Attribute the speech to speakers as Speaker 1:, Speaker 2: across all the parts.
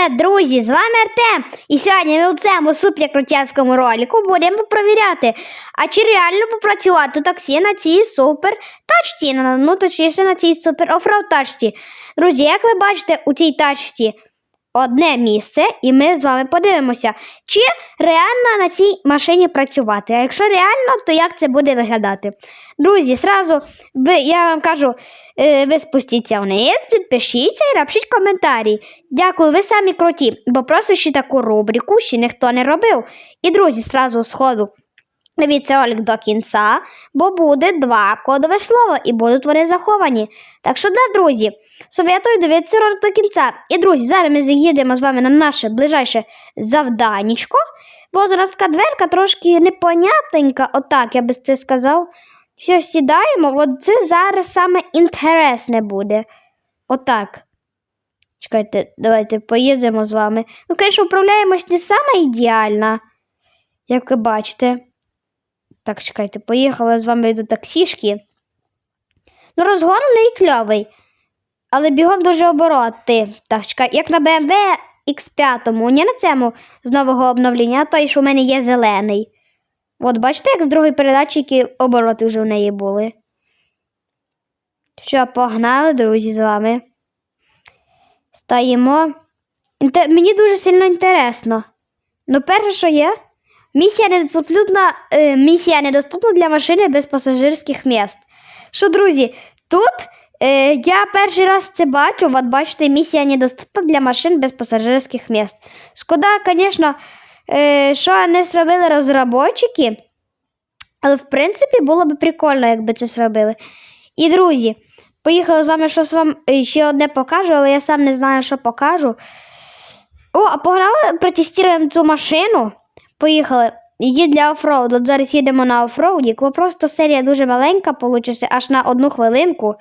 Speaker 1: Привіт, друзі! З вами Артем. І сьогодні ми у цьому суперкрутяцькому ролику будемо перевіряти, а чи реально попрацювати таксі на цій супер тачці, ну точніше на цій супер оффроуд тачці. Друзі, як ви бачите, у цій тачці одне місце, і ми з вами подивимося, чи реально на цій машині працювати. А якщо реально, то як це буде виглядати? Друзі, сразу ви, я вам кажу, е, ви спустіться вниз, підпишіться і напишіть коментарі. Дякую, ви самі круті, бо просто ще таку рубрику ще ніхто не робив. І друзі, сразу з ходу. Дивіться ролик до кінця, бо буде два кодове слова і будуть вони заховані. Так що, да, друзі, советую дивитися ролик до кінця. І, друзі, зараз ми заїдемо з вами на наше ближайше завданічко. Бо зараз така дверка трошки непонятненька, отак я би це сказав. Все, сідаємо, от це зараз саме інтересне буде. Отак. Чекайте, давайте поїдемо з вами. Ну, звісно, управляємось не саме ідеально, як ви бачите. Так, чекайте, поїхали з вами до таксішки. Ну, розгон у кльовий, але бігом дуже обороти. Так, чекай, як на BMW X5, не на цьому з нового обновлення, а той, що в мене є зелений. От бачите, як з другої передачі, які обороти вже в неї були. Що, погнали, друзі, з вами. Стаємо. Інте- Мені дуже сильно інтересно. Ну, перше, що є, місія недоступна, е, місія недоступна для машини без пасажирських міст. Що, друзі, тут е, я перший раз це бачу, от бачите, місія недоступна для машин без пасажирських міст. Шкода, звісно, е, що не зробили розробники, але в принципі було б прикольно, якби це зробили. І, друзі, поїхали з вами щось вам е, ще одне покажу, але я сам не знаю, що покажу. О, а погнали, протестуємо цю машину. Поїхали. Її для офроуду. От зараз їдемо на офроуді. Просто серія дуже маленька, получиться аж на одну хвилинку.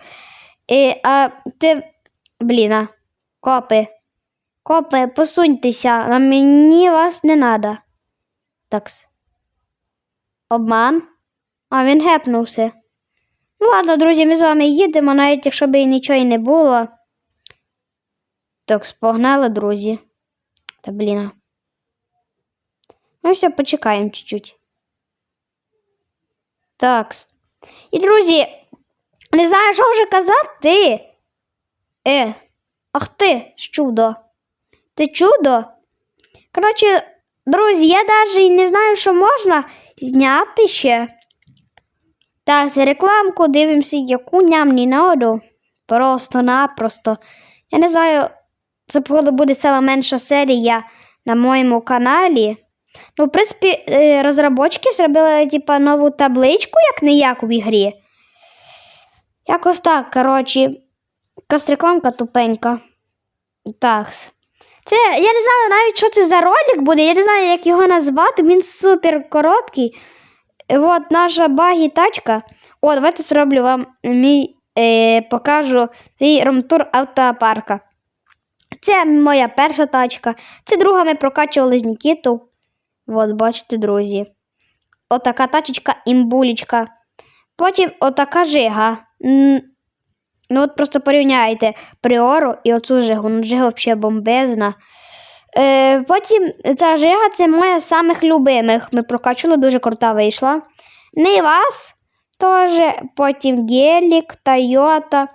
Speaker 1: І, а, ти, блін, а, копи. Копи, посуньтеся, на мені вас не треба. Такс. Обман. А він гепнувся. Ну ладно, друзі, ми з вами їдемо, навіть якщо б і нічого і не було. Так, погнали, друзі. Та блін. Ну все, почекаємо чуть-чуть. Так. І, друзі, не знаю, що вже казати. Е, ах ти, чудо. Ти чудо? Коротше, друзі, я навіть не знаю, що можна зняти ще. Так, рекламку дивимося, яку нам не надо. Просто-напросто. Я не знаю, це буде сама менша серія на моєму каналі. Ну, в принципі, е, розробники зробили типа, нову табличку, як не як в ігрі. Якось так, коротше, якась тупенька. Так. Це, я не знаю навіть, що це за ролик буде, я не знаю, як його назвати, він супер короткий. От наша багі тачка. О, давайте зроблю вам мій, е, покажу мій ромтур автопарка. Це моя перша тачка. Це друга ми прокачували з Нікіту. От, бачите, друзі. Отака тачечка імбулечка. Потім отака жига. Ну, от просто порівняйте Пріору і оцю жигу. Ну, жига взагалі бомбезна. Е, потім ця жига це моя з самих любимих. Ми прокачували, дуже крута вийшла. Нейвас теж, потім Гелік, Тойота.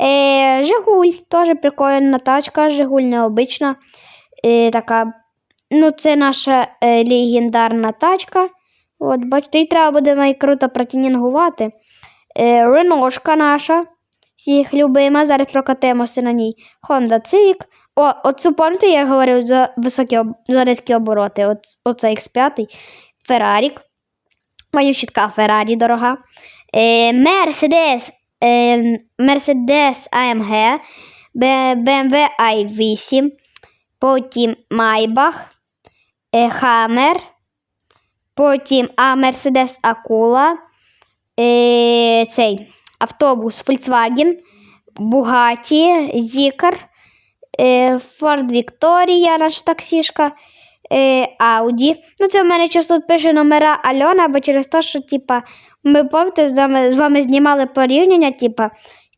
Speaker 1: Е, Жигуль теж прикольна тачка, Жигуль необична. Е, така, ну, це наша е, легендарна тачка. От, бачите, і треба буде мені круто протюнінгувати. Е, Реношка наша. Всіх любима. Зараз прокатимося на ній. Honda Civic. О, оцю пам'ятаєте, я говорив за високі за низькі обороти. От, оце X5. Феррарік. Моя чітка Феррарі дорога. Е, Mercedes. Е, Mercedes AMG. BMW i8. Потім Maybach. Е, Hammer. Потім а, Mercedes Акула. Е, цей автобус Volkswagen, Zikr, е, Ford Victoria, наша таксішка, е, Audi. Ну, це в мене часто пише номера Альона, бо через те, що типа, ми пам'ятаєте, з вами, з вами знімали порівняння, типа,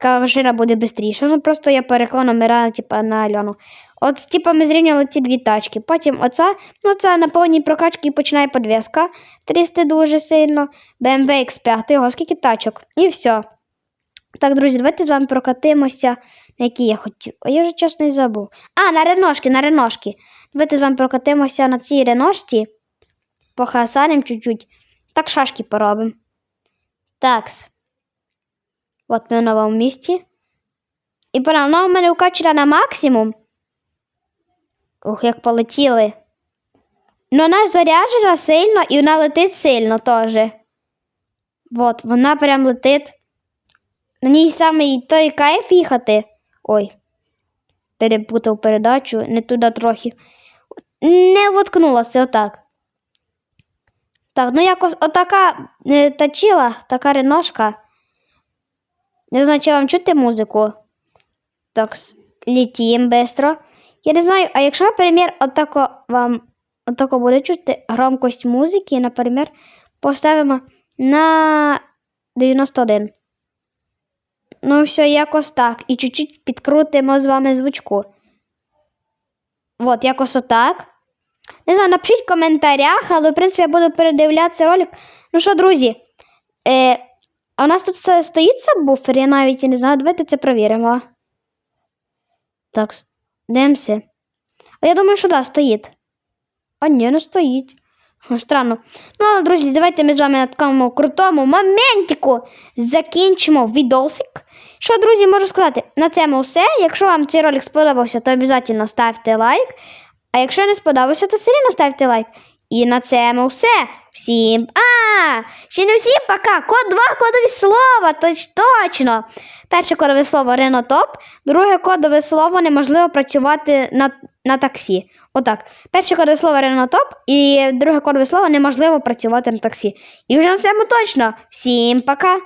Speaker 1: яка машина буде швидше. Ну просто я переклав номера типа, на Альону. От, типа, ми зрівняли ці дві тачки. Потім оця, ну це на повній прокачці починає подвеска. 300 дуже сильно. BMW X5, ого, скільки тачок. І все. Так, друзі, давайте з вами прокатимося. На які я хотів. А я вже чесно і забув. А, на реношки, на реношки. Давайте з вами прокатимося на цій реношці. Похасаним чуть-чуть. Так шашки поробимо. Такс. От ми в новому місті. І вона у мене укачена на максимум. Ух, як полетіли. Ну, вона заряджена сильно і вона летить сильно теж. От, вона прям летить. На ній саме той кайф їхати. Ой, перепутав передачу, не туди трохи. Не воткнулася отак. Так, ну якось отака е, тачила, така реношка. Не знаю, чи вам чути музику. Так, літім бистро. Я не знаю, а якщо, наприклад, отако вам отако буде чути громкость музики, наприклад, поставимо на 91. Ну, все, якось так. І чуть-чуть підкрутимо з вами звучку. От, якось отак. Не знаю, напишіть в коментарях, але в принципі я буду передивлятися ролик. Ну що, друзі, е, у нас тут стоїть сабвуфер, я навіть не знаю, давайте це провіримо. Так, дивимося. Я думаю, що да, стоїть. А ні, не стоїть. Странно. Ну, друзі, давайте ми з вами на такому крутому моментику закінчимо відосик. Що, друзі, можу сказати, на цьому все. Якщо вам цей ролик сподобався, то обов'язково ставте лайк. А якщо не сподобався, то все одно ставте лайк. І на цьому все. Всім. А! Ще не всім пока. Код 2 кодові слова. Точ, точно. Перше кодове слово Ренотоп, друге кодове слово неможливо працювати на, на таксі. Отак. Перше кодове слово Ренотоп і друге кодове слово неможливо працювати на таксі. І вже на цьому точно. Всім пока!